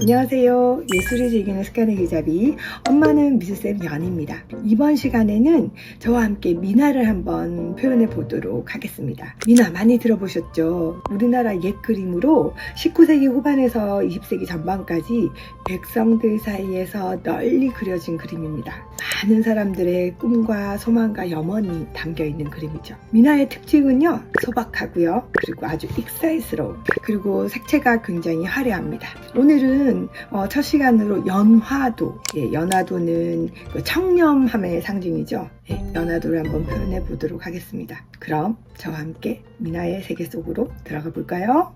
안녕하세요. 예술을 즐기는 습관의 기자비 엄마는 미술쌤 연입니다. 이번 시간에는 저와 함께 미나를 한번 표현해 보도록 하겠습니다. 미나 많이 들어보셨죠? 우리나라 옛 그림으로 19세기 후반에서 20세기 전반까지 백성들 사이에서 널리 그려진 그림입니다. 많은 사람들의 꿈과 소망과 염원이 담겨 있는 그림이죠. 미나의 특징은요, 소박하고요. 그리고 아주 익사이스러운 그리고 색채가 굉장히 화려합니다. 오늘은 어, 첫 시간으로 연화도, 예, 연화도는 그 청렴함의 상징이죠. 예, 연화도를 한번 표현해 보도록 하겠습니다. 그럼 저와 함께 미나의 세계 속으로 들어가 볼까요?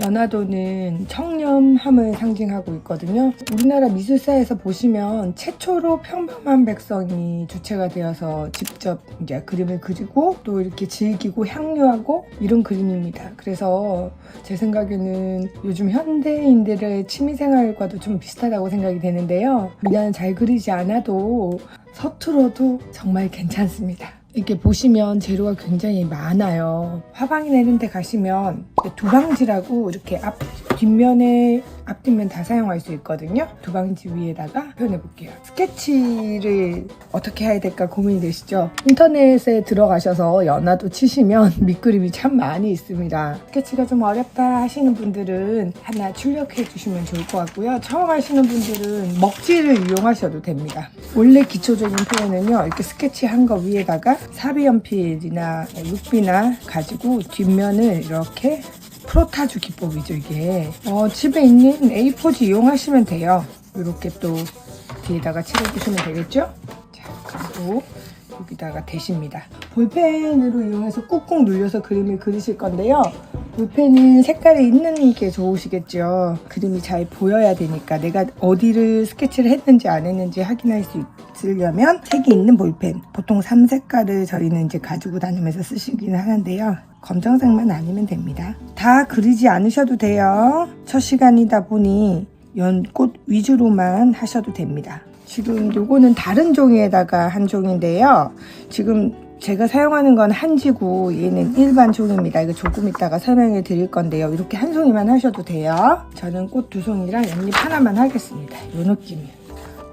연화도는 청렴함을 상징하고 있거든요. 우리나라 미술사에서 보시면 최초로 평범한 백성이 주체가 되어서 직접 이제 그림을 그리고 또 이렇게 즐기고 향유하고 이런 그림입니다. 그래서 제 생각에는 요즘 현대인들의 취미생활과도 좀 비슷하다고 생각이 되는데요. 미나는 잘 그리지 않아도 서툴어도 정말 괜찮습니다. 이렇게 보시면 재료가 굉장히 많아요. 화방이나 이런 데 가시면 두방지라고 이렇게 앞, 뒷면에 앞뒷면 다 사용할 수 있거든요. 두방지 위에다가 표현해 볼게요. 스케치를 어떻게 해야 될까 고민이 되시죠? 인터넷에 들어가셔서 연화도 치시면 밑그림이 참 많이 있습니다. 스케치가 좀 어렵다 하시는 분들은 하나 출력해 주시면 좋을 것 같고요. 처음 하시는 분들은 먹지를 이용하셔도 됩니다. 원래 기초적인 표현은요. 이렇게 스케치 한 거 위에다가 사비연필이나 육비나 가지고 뒷면을 이렇게 프로타주 기법이죠 이게. 어, 집에 있는 A4지 이용하시면 돼요. 이렇게 또 뒤에다가 칠해주시면 되겠죠? 자 그리고 여기다가 대십니다. 볼펜으로 이용해서 꾹꾹 눌려서 그림을 그리실 건데요 볼펜은 색깔이 있는 게 좋으시겠죠 그림이 잘 보여야 되니까 내가 어디를 스케치를 했는지 안 했는지 확인할 수 있으려면 색이 있는 볼펜 보통 3색깔을 저희는 이제 가지고 다니면서 쓰시긴 하는데요 검정색만 아니면 됩니다. 다 그리지 않으셔도 돼요. 첫 시간이다 보니 연꽃 위주로만 하셔도 됩니다. 지금 요거는 다른 종이에다가 한 종인데요. 지금 제가 사용하는 건 한지고 얘는 일반 종입니다. 이거 조금 이따가 설명해 드릴 건데요. 이렇게 한 송이만 하셔도 돼요. 저는 꽃 두 송이랑 연잎 하나만 하겠습니다. 요 느낌이요.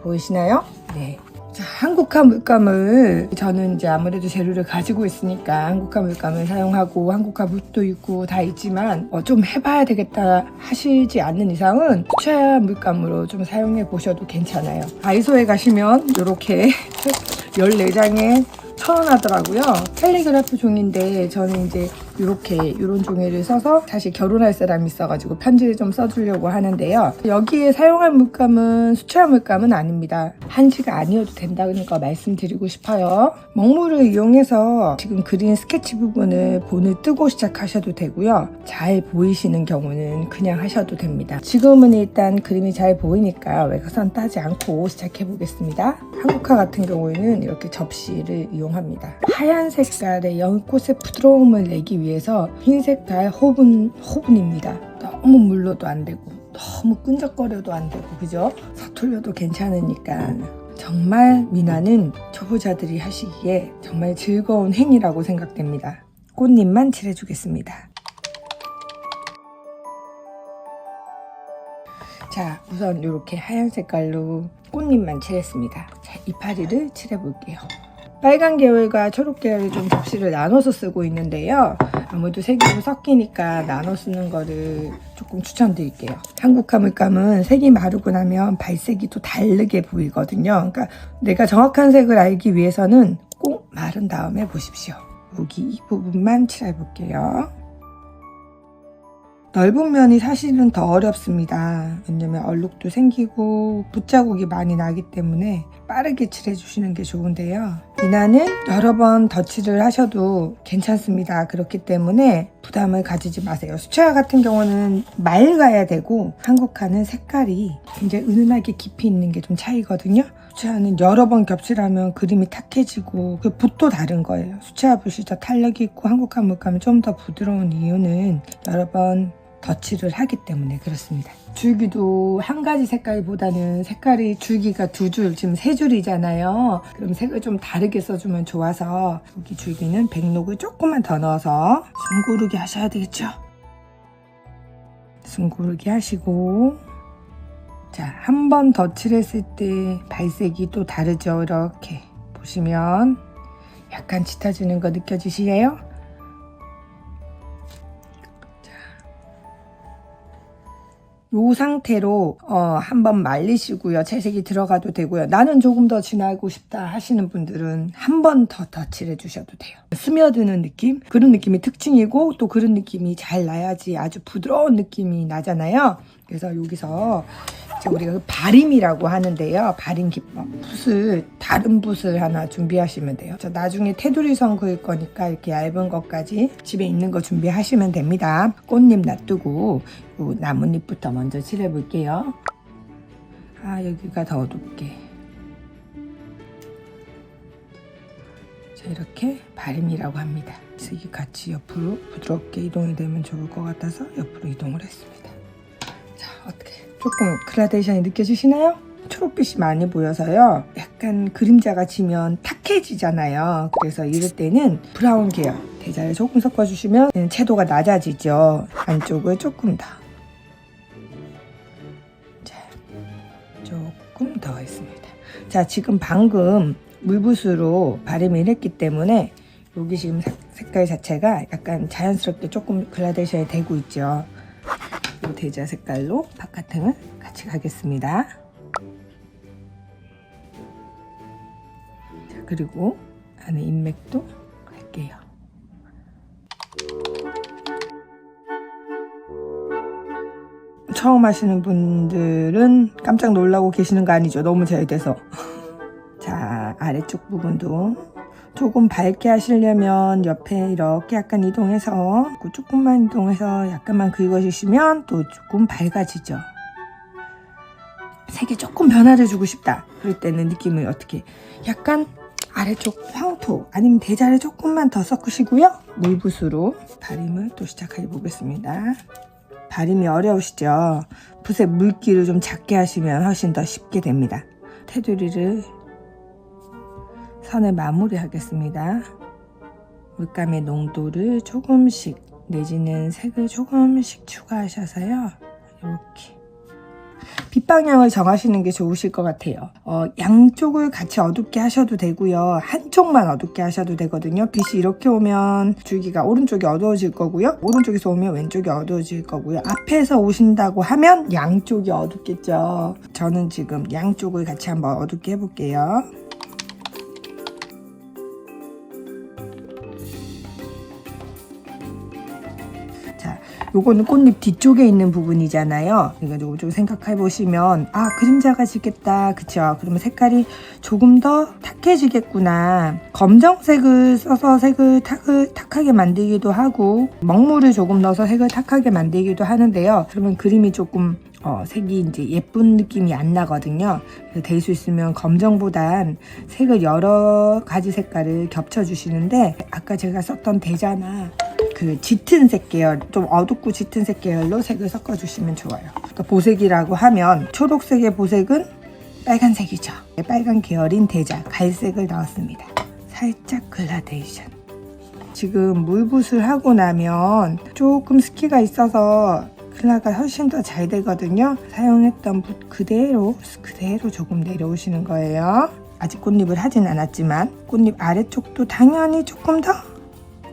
보이시나요? 네. 자, 한국화 물감을 저는 이제 아무래도 재료를 가지고 있으니까 한국화 물감을 사용하고 한국화 붓도 있고 다 있지만 어, 좀 해봐야 되겠다 하시지 않는 이상은 수채화 물감으로 좀 사용해 보셔도 괜찮아요. 다이소에 가시면 이렇게 14장에 천원 하더라고요. 캘리그라프 종인데 저는 이제 이렇게 이런 종이를 써서 사실 결혼할 사람이 있어가지고 편지를 좀 써주려고 하는데요. 여기에 사용할 물감은 수채화 물감은 아닙니다. 한지가 아니어도 된다니까 말씀드리고 싶어요. 먹물을 이용해서 지금 그린 스케치 부분을 본을 뜨고 시작하셔도 되고요. 잘 보이시는 경우는 그냥 하셔도 됩니다. 지금은 일단 그림이 잘 보이니까 외곽선 따지 않고 시작해 보겠습니다. 한국화 같은 경우에는 이렇게 접시를 이용합니다. 하얀 색깔의 연꽃의 부드러움을 내기 위해 서 흰 색깔 호분, 호분입니다. 너무 물러도 안 되고 너무 끈적거려도 안 되고 그죠? 서툴려도 괜찮으니까 정말 미나는 초보자들이 하시기에 정말 즐거운 행위라고 생각됩니다. 꽃잎만 칠해주겠습니다. 자, 우선 이렇게 하얀 색깔로 꽃잎만 칠했습니다. 자, 이파리를 칠해볼게요. 빨간 계열과 초록 계열을 좀 접시를 나눠서 쓰고 있는데요. 아무래도 색이 좀 섞이니까 나눠 쓰는 거를 조금 추천드릴게요. 한국화 물감은 색이 마르고 나면 발색이 또 다르게 보이거든요. 그러니까 내가 정확한 색을 알기 위해서는 꼭 마른 다음에 보십시오. 여기 이 부분만 칠해볼게요. 넓은 면이 사실은 더 어렵습니다. 왜냐면 얼룩도 생기고 붓자국이 많이 나기 때문에 빠르게 칠해주시는 게 좋은데요. 이나는 여러 번 덧칠을 하셔도 괜찮습니다. 그렇기 때문에 부담을 가지지 마세요. 수채화 같은 경우는 맑아야 되고 한국화는 색깔이 굉장히 은은하게 깊이 있는 게 좀 차이거든요. 수채화는 여러 번 겹칠하면 그림이 탁해지고 그 붓도 다른 거예요. 수채화 붓이 더 탄력이 있고 한국화 물감이 좀 더 부드러운 이유는 여러 번 덧칠을 하기 때문에 그렇습니다. 줄기도 한 가지 색깔보다는 색깔이 줄기가 두 줄, 지금 세 줄이잖아요. 그럼 색을 좀 다르게 써주면 좋아서 여기 줄기는 백록을 조금만 더 넣어서 숨 고르게 하셔야 되겠죠. 숨 고르게 하시고 자, 한번더 칠했을 때 발색이 또 다르죠. 이렇게 보시면 약간 짙어지는 거 느껴지시나요? 이 상태로 어, 한번 말리시고요. 채색이 들어가도 되고요. 나는 조금 더 진하고 싶다 하시는 분들은 한 번더 덧칠해 주셔도 돼요. 스며드는 느낌? 그런 느낌이 특징이고 또 그런 느낌이 잘 나야지 아주 부드러운 느낌이 나잖아요. 그래서 여기서 우리가 그 바림이라고 하는데요. 바림 기법. 붓을 다른 붓을 하나 준비하시면 돼요. 저 나중에 테두리선 그을 거니까 이렇게 얇은 것까지 집에 있는 거 준비하시면 됩니다. 꽃잎 놔두고 요 나뭇잎부터 먼저 칠해 볼게요. 아 여기가 더 어둡게. 자 이렇게 바림이라고 합니다. 색이 같이 옆으로 부드럽게 이동이 되면 좋을 것 같아서 옆으로 이동을 했습니다. 조금 그라데이션이 느껴지시나요? 초록빛이 많이 보여서요. 약간 그림자가 지면 탁해지잖아요. 그래서 이럴 때는 브라운 계열 대자를 조금 섞어주시면 채도가 낮아지죠. 안쪽을 조금 더. 자, 조금 더 했습니다. 자, 지금 방금 물붓으로 바르미를 했기 때문에 여기 지금 색- 색깔 자체가 약간 자연스럽게 조금 그라데이션이 되고 있죠. 이 대자 색깔로 바깥등을 같이 가겠습니다. 자, 그리고 안에 인맥도 갈게요. 처음 하시는 분들은 깜짝 놀라고 계시는 거 아니죠? 너무 잘 돼서. 자, 아래쪽 부분도 조금 밝게 하시려면 옆에 이렇게 약간 이동해서 그 조금만 이동해서 약간만 긁어주시면 또 조금 밝아지죠. 색에 조금 변화를 주고 싶다. 그럴 때는 느낌을 어떻게 약간 아래쪽 황토 아니면 대자를 조금만 더 섞으시고요. 물붓으로 바림을 또 시작해 보겠습니다. 바림이 어려우시죠? 붓의 물기를 좀 작게 하시면 훨씬 더 쉽게 됩니다. 테두리를 선을 마무리하겠습니다. 물감의 농도를 조금씩 내지는 색을 조금씩 추가하셔서요. 이렇게 빛 방향을 정하시는 게 좋으실 것 같아요. 어, 양쪽을 같이 어둡게 하셔도 되고요. 한쪽만 어둡게 하셔도 되거든요. 빛이 이렇게 오면 줄기가 오른쪽이 어두워질 거고요. 오른쪽에서 오면 왼쪽이 어두워질 거고요. 앞에서 오신다고 하면 양쪽이 어둡겠죠. 저는 지금 양쪽을 같이 한번 어둡게 해볼게요. 요거는 꽃잎 뒤쪽에 있는 부분이잖아요. 그러니까 요거 좀 생각해 보시면 아 그림자가 지겠다, 그쵸? 그러면 색깔이 조금 더 탁해지겠구나. 검정색을 써서 색을 탁을 탁하게 만들기도 하고 먹물을 조금 넣어서 색을 탁하게 만들기도 하는데요. 그러면 그림이 조금 어, 색이 이제 예쁜 느낌이 안 나거든요. 될 수 있으면 검정보단 색을 여러 가지 색깔을 겹쳐 주시는데 아까 제가 썼던 대자나 그 짙은 색 계열, 좀 어둡고 짙은 색 계열로 색을 섞어 주시면 좋아요. 그러니까 보색이라고 하면 초록색의 보색은 빨간색이죠. 빨간 계열인 대자, 갈색을 넣었습니다. 살짝 그라데이션. 지금 물붓을 하고 나면 조금 스키가 있어서 클라가 훨씬 더 잘 되거든요. 사용했던 붓 그대로 그대로 조금 내려오시는 거예요. 아직 꽃잎을 하진 않았지만 꽃잎 아래쪽도 당연히 조금 더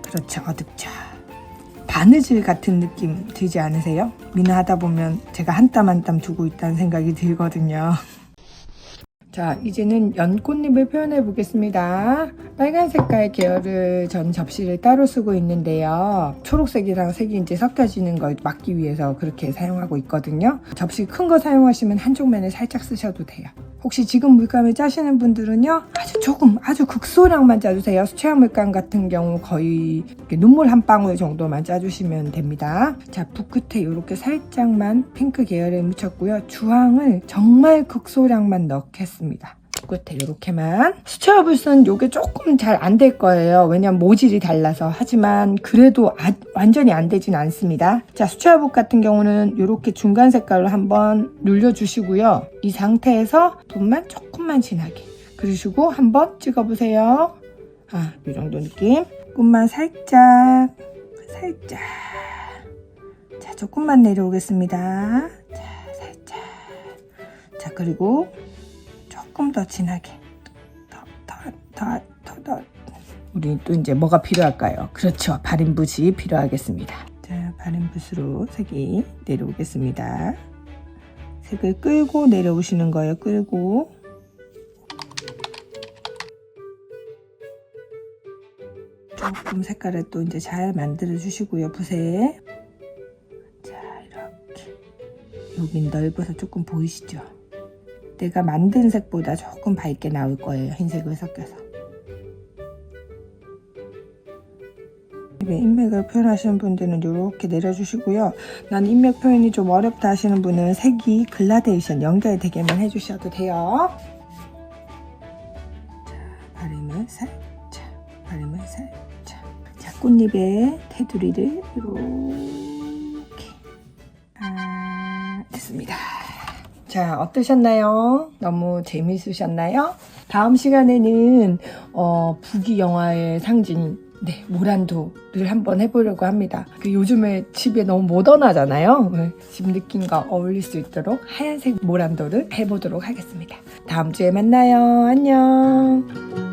그렇죠 어둡죠. 바느질 같은 느낌 들지 않으세요? 미나 하다 보면 제가 한 땀 한 땀 두고 있다는 생각이 들거든요. 자, 이제는 연꽃잎을 표현해 보겠습니다. 빨간 색깔 계열을 전 접시를 따로 쓰고 있는데요. 초록색이랑 색이 이제 섞여지는 걸 막기 위해서 그렇게 사용하고 있거든요. 접시 큰 거 사용하시면 한쪽 면을 살짝 쓰셔도 돼요. 혹시 지금 물감을 짜시는 분들은요, 아주 조금, 아주 극소량만 짜주세요. 수채화 물감 같은 경우 거의 눈물 한 방울 정도만 짜주시면 됩니다. 자, 붓 끝에 이렇게 살짝만 핑크 계열을 묻혔고요. 주황을 정말 극소량만 넣겠습니다. 붓 끝에 이렇게만. 수채화 붓은 이게 조금 잘 안 될 거예요. 왜냐면 모질이 달라서. 하지만 그래도 아- 완전히 안 되진 않습니다. 자, 수채화 붓 같은 경우는 이렇게 중간 색깔로 한번 눌려주시고요. 이 상태에서 붓만 조금만 진하게. 그러시고 한번 찍어보세요. 아, 이 정도 느낌. 꿈만 살짝, 살짝. 자, 조금만 내려오겠습니다. 자, 살짝. 자, 그리고 조금 더 진하게. 더, 더, 더, 더, 더. 우리 또 이제 뭐가 필요할까요? 그렇죠. 발인붓이 필요하겠습니다. 자, 발인붓으로 색이 내려오겠습니다. 색을 끌고 내려오시는 거예요. 끌고. 조금 색깔을 또 이제 잘 만들어 주시고요. 붓에. 자, 이렇게. 여긴 넓어서 조금 보이시죠? 내가 만든 색보다 조금 밝게 나올 거예요. 흰색을 섞여서. 인맥을 표현하시는 분들은 이렇게 내려주시고요. 난 인맥 표현이 좀 어렵다 하시는 분은 색이 글라데이션 연결 되게만 해주셔도 돼요. 자, 바람을 살짝, 바람을 살짝. 자, 꽃잎에 테두리를 이렇게. 자, 어떠셨나요? 너무 재밌으셨나요? 다음 시간에는 어, 북이 영화의 상징 네, 모란도를 한번 해보려고 합니다. 그 요즘에 집에 너무 모던하잖아요. 네, 집 느낌과 어울릴 수 있도록 하얀색 모란도를 해보도록 하겠습니다. 다음 주에 만나요. 안녕.